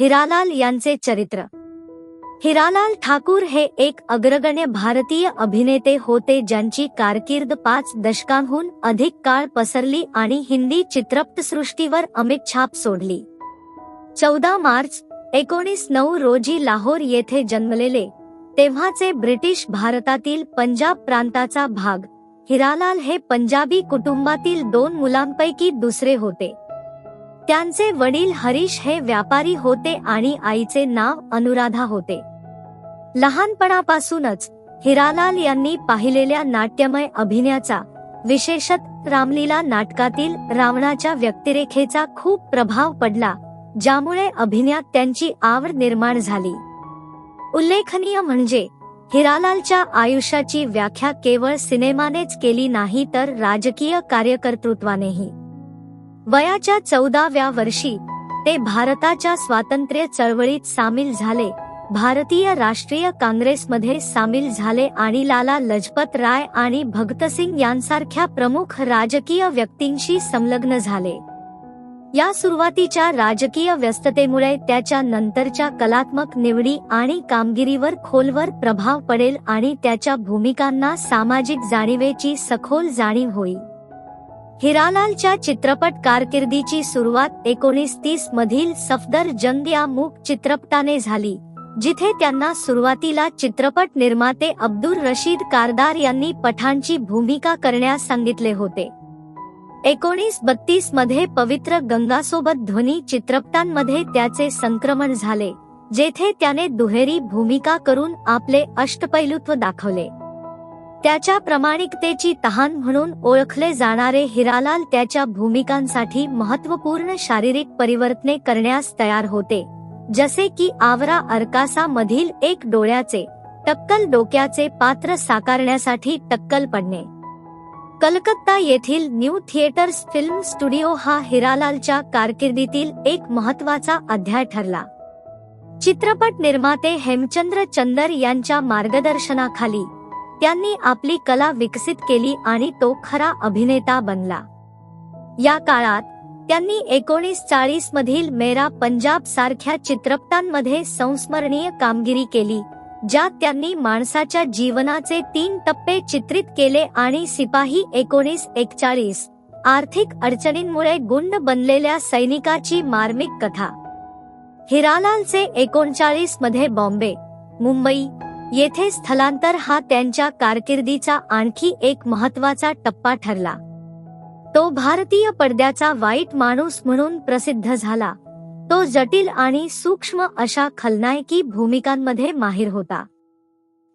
हिरालाल यांचे चरित्र. हिरालाल ठाकूर हे एक अग्रगण्य भारतीय अभिनेते होते ज्यांची कारकीर्द पाच दशकांहून अधिक काळ पसरली आणि हिंदी चित्रपटसृष्टीवर अमित छाप सोडली. चौदा मार्च एकोणीस नऊ रोजी लाहोर येथे जन्मलेले तेव्हाचे ब्रिटिश भारतातील पंजाब प्रांताचा भाग. हिरालाल हे पंजाबी कुटुंबातील दोन मुलांपैकी दुसरे होते. त्यांचे वडील हरीश हे व्यापारी होते आणि आईचे नाव अनुराधा होते. लहानपणापासूनच हिरालाल यांनी पाहिलेल्या नाट्यमय अभिनयाचा विशेषत रामलीला नाटकातील रावणाच्या व्यक्तिरेखेचा खूप प्रभाव पडला ज्यामुळे अभिनयात त्यांची आवड निर्माण झाली. उल्लेखनीय म्हणजे हिरालालच्या आयुष्याची व्याख्या केवळ सिनेमानेच केली नाही तर राजकीय कार्यकर्तृत्वानेही. वयाच्या चौदाव्या वर्षी ते भारताच्या स्वातंत्र्य चळवळीत सामील झाले. भारतीय राष्ट्रीय काँग्रेसमध्ये सामील झाले आणि लाला लजपत राय आणि भगतसिंग यांसारख्या प्रमुख राजकीय व्यक्तींशी संलग्न झाले. या सुरुवातीच्या राजकीय व्यस्ततेमुळे त्याच्या नंतरच्या कलात्मक निवडी आणि कामगिरीवर खोलवर प्रभाव पडेल आणि त्याच्या भूमिकांना सामाजिक जाणीवेची सखोल जाणीव होईल. हिरालालच्या चित्रपट कारकिर्दीची सुरुवात एकोणीस तीस मधील सफदर जंग या मूक चित्रपटाने झाली जिथे त्यांना सुरुवातीला चित्रपट निर्माते अब्दुल रशीद कारदार यांनी पठाणची भूमिका करण्यास सांगितले होते. एकोणीस बत्तीसमध्ये पवित्र गंगासोबत ध्वनी चित्रपटांमध्ये त्याचे संक्रमण झाले जेथे त्याने दुहेरी भूमिका करून आपले अष्टपैलुत्व दाखवले. त्याच्या प्रामाणिकतेची तहान म्हणून ओळखले जाणारे हिरालाल त्याच्या भूमिकांसाठी महत्त्वपूर्ण शारीरिक परिवर्तने करण्यास तयार होते. जसे की आवरा अरकासा मधील एक डोळ्याचे टक्कल डोक्याचे पात्र साकारण्यासाठी टक्कल पडणे. कलकत्ता येथील न्यू थिएटर्स फिल्म स्टुडिओ हा हिरालालच्या कारकिर्दीतील एक महत्त्वाचा अध्याय ठरला. चित्रपट निर्माते हेमचंद्र चंदर यांच्या मार्गदर्शनाखाली त्यांनी आपली कला विकसित केली आणि तो खरा अभिनेता बनला. या काळात त्यांनी एकोणीस चाळीस मधील मेरा पंजाब सारख्या चित्रपटांमध्ये संस्मरणीय कामगिरी केली ज्यात त्यांनी माणसाच्या जीवनाचे तीन टप्पे चित्रित केले आणि सिपाही एकोणीस एकचाळीस आर्थिक अडचणींमुळे गुंड बनलेल्या सैनिकाची मार्मिक कथा. हिरालालचे एकोणचाळीसमध्ये बॉम्बे मुंबई येथे स्थलांतर हा त्यांच्या कारकिर्दीचा आणखी एक महत्त्वाचा टप्पा ठरला. तो भारतीय पडद्याचा वाईट माणूस म्हणून प्रसिद्ध झाला. तो जटिल आणि सूक्ष्म अशा खलनायकी भूमिकांमध्ये माहीर होता.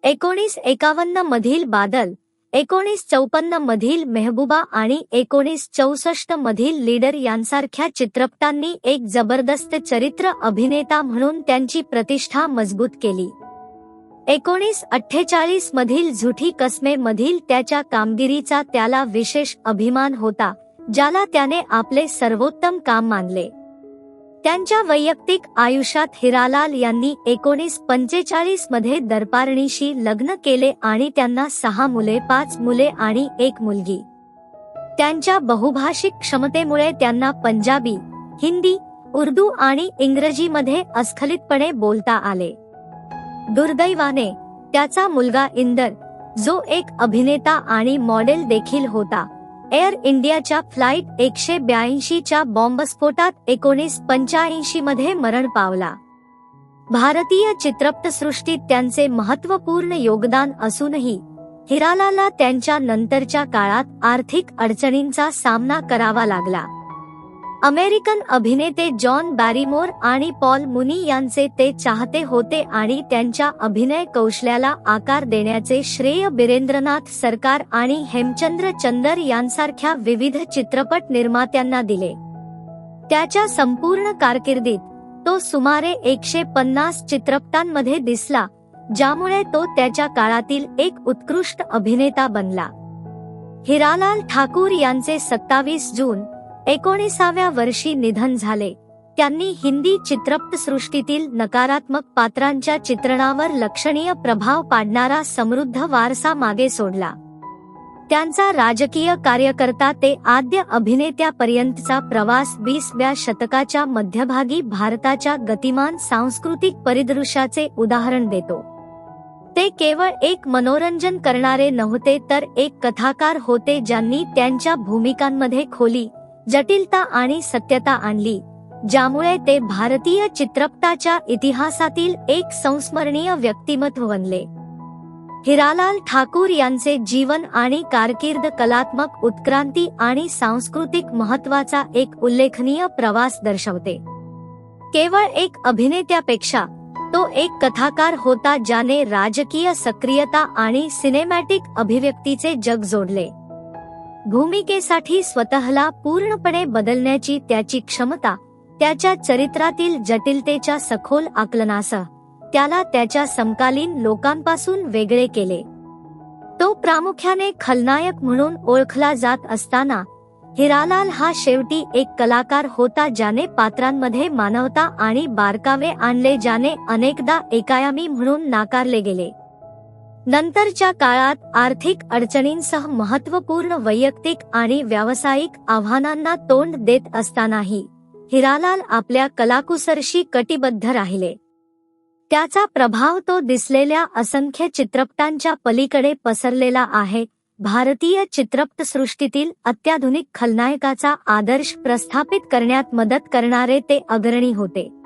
एकोणीस एकावन्न मधील बादल एकोणीस चौपन्न मधील मेहबूबा आणि एकोणीस चौसष्ट मधील लीडर यांसारख्या चित्रपटांनी एक जबरदस्त चरित्र अभिनेता म्हणून त्यांची प्रतिष्ठा मजबूत केली. एकोणीस अठ्ठेचाळीस मधील झुठी कसमे मधील त्याच्या कामगिरीचा त्याला विशेष अभिमान होता ज्याला त्याने आपले सर्वोत्तम काम मानले. त्यांच्या वैयक्तिक आयुष्यात हिरालाल यांनी एकोणीस पंचेचाळीसमध्ये दरपारणीशी लग्न केले आणि त्यांना सहा मुले पाच मुले आणि एक मुलगी. त्यांच्या बहुभाषिक क्षमतेमुळे त्यांना पंजाबी हिंदी उर्दू आणि इंग्रजीमध्ये अस्खलितपणे बोलता आले. दुर्दैवाने त्याचा मुलगा इंदर जो एक अभिनेता आणि मॉडेल देखील होता एअर इंडियाच्या फ्लाईट एकशे ब्याऐंशीच्या बॉम्बस्फोटात एकोणीस पंच्याऐंशी मध्ये मरण पावला. भारतीय चित्रपटसृष्टीत त्यांचे महत्त्वपूर्ण योगदान असूनही हिरालाला त्यांच्या नंतरच्या काळात आर्थिक अडचणींचा सामना करावा लागला. अमेरिकन अभिनेते जॉन बॅरीमोर आणि पॉल मुनी यांचे ते चाहते होते आणि त्यांच्या अभिनय कौशल्याला आकार देण्याचे श्रेय बिरेंद्रनाथ सरकार आणि हेमचंद्र चंदर यांसारख्या विविध चित्रपट निर्मात्यांना दिले. त्याच्या संपूर्ण कारकिर्दीत तो सुमारे एकशे पन्नास चित्रपटांमध्ये दिसला ज्यामुळे तो त्याच्या काळातील एक उत्कृष्ट अभिनेता बनला. हिरालाल ठाकूर यांचे सत्तावीस जून एकोणीसाव्या वर्षी निधन झाले. त्यांनी हिंदी चित्रपटसृष्टीतील नकारात्मक पात्रांच्या चित्रणावर लक्षणीय प्रभाव पाडणारा समृद्ध वारसा मागे सोडला. त्यांचा राजकीय कार्यकर्ता ते आद्य अभिनेत्यापर्यंतचा प्रवास वीसव्या शतकाच्या मध्यभागी भारताच्या गतिमान सांस्कृतिक परिदृश्याचे उदाहरण देतो. ते केवळ एक मनोरंजन करणारे नव्हते तर एक कथाकार होते ज्यांनी त्यांच्या भूमिकांमध्ये खोली जटिलता आणि सत्यता आणली ज्यामुळे ते भारतीय चित्रपटाच्या इतिहासातील एक संस्मरणीय व्यक्तिमत्व बनले. हिरालाल ठाकूर यांचे जीवन आणि कारकीर्द कलात्मक उत्क्रांती आणि सांस्कृतिक महत्त्वाचा एक उल्लेखनीय प्रवास दर्शवते. केवळ एक अभिनेत्यापेक्षा तो एक कथाकार होता ज्याने राजकीय सक्रियता आणि सिनेमॅटिक अभिव्यक्तीचे जग जोडले. भूमिकेसाठी स्वतःला पूर्णपणे बदलण्याची त्याची क्षमता त्याच्या चरित्रातील जटिलतेच्या सखोल आकलनासह त्याला त्याच्या समकालीन लोकांपासून वेगळे केले. तो प्रामुख्याने खलनायक म्हणून ओळखला जात असताना हिरालाल हा शेवटी एक कलाकार होता ज्याने पात्रांमध्ये मानवता आणि बारकावे आणले ज्याने अनेकदा एकायामी म्हणून नाकारले गेले. नंतरच्या काळात आर्थिक अडचणींसह महत्त्वपूर्ण वैयक्तिक आणि व्यावसायिक आव्हानांना तोंड देत असतानाही हिरालाल आपल्या कलाकुसरशी कटिबद्ध राहिले. त्याचा प्रभाव तो दिसलेल्या असंख्य चित्रपटांच्या पलीकडे पसरलेला आहे. भारतीय चित्रपटसृष्टीतील अत्याधुनिक खलनायकाचा आदर्श प्रस्थापित करण्यात मदत करणारे ते अग्रणी होते.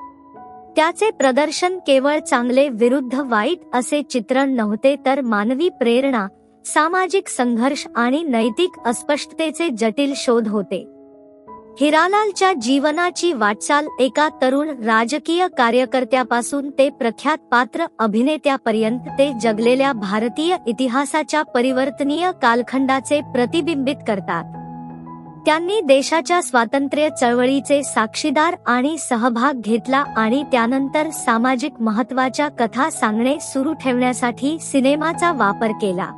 त्याचे प्रदर्शन केवळ चांगले विरुद्ध वाईट असे चित्रण नव्हते तर मानवी प्रेरणा सामाजिक संघर्ष आणि नैतिक अस्पष्टतेचे जटिल शोध होते. हिरालालच्या जीवनाची वाटचाल एका तरुण राजकीय कार्यकर्त्यापासून ते प्रख्यात पात्र अभिनेत्यापर्यंत ते जगलेल्या भारतीय इतिहासाच्या परिवर्तनीय कालखंडाचे प्रतिबिंबित करतात. त्यांनी देशाच्या स्वातंत्र्य चळवळीचे साक्षीदार आणि सहभाग घेतला आणि त्यानंतर सामाजिक महत्त्वाच्या कथा सांगणे सुरू ठेवण्यासाठी सिनेमाचा वापर केला.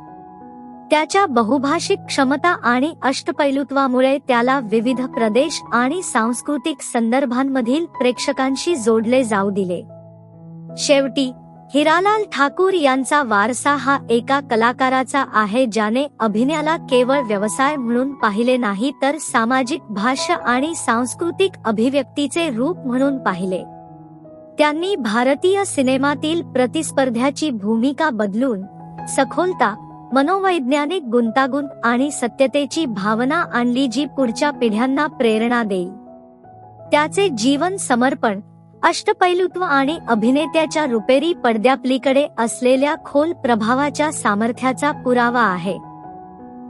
त्याच्या बहुभाषिक क्षमता आणि अष्टपैलुत्वामुळे त्याला विविध प्रदेश आणि सांस्कृतिक संदर्भांमधील प्रेक्षकांशी जोडले जाऊ दिले. शेवटी हिरालाल ठाकूर यांचा वारसा हा एका कलाकाराचा आहे ज्याने अभिनयाला केवळ व्यवसाय म्हणून पाहिले नाही तर सामाजिक भाष्य आणि सांस्कृतिक अभिव्यक्तीचे रूप म्हणून पाहिले. त्यांनी भारतीय सिनेमातील प्रतिस्पर्ध्याची भूमिका बदलून सखोलता मनोवैज्ञानिक गुंतागुंत आणि सत्यतेची भावना आणली जी पुढच्या पिढ्यांना प्रेरणा देईल. त्याचे जीवन समर्पण अष्टपैलुत्व आणि अभिनेत्याच्या रुपेरी पडद्यापलीकडे असलेल्या खोल प्रभावाच्या सामर्थ्याचा पुरावा आहे.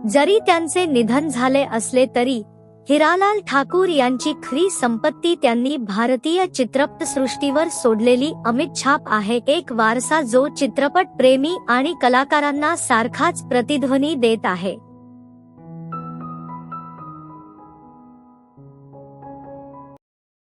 जरी त्यांचे निधन झाले असले तरी हिरालाल ठाकूर यांची खरी संपत्ती त्यांनी भारतीय चित्रपटसृष्टीवर सोडलेली अमित छाप आहे. एक वारसा जो चित्रपट प्रेमी आणि कलाकारांना सारखाच प्रतिध्वनी देत आहे.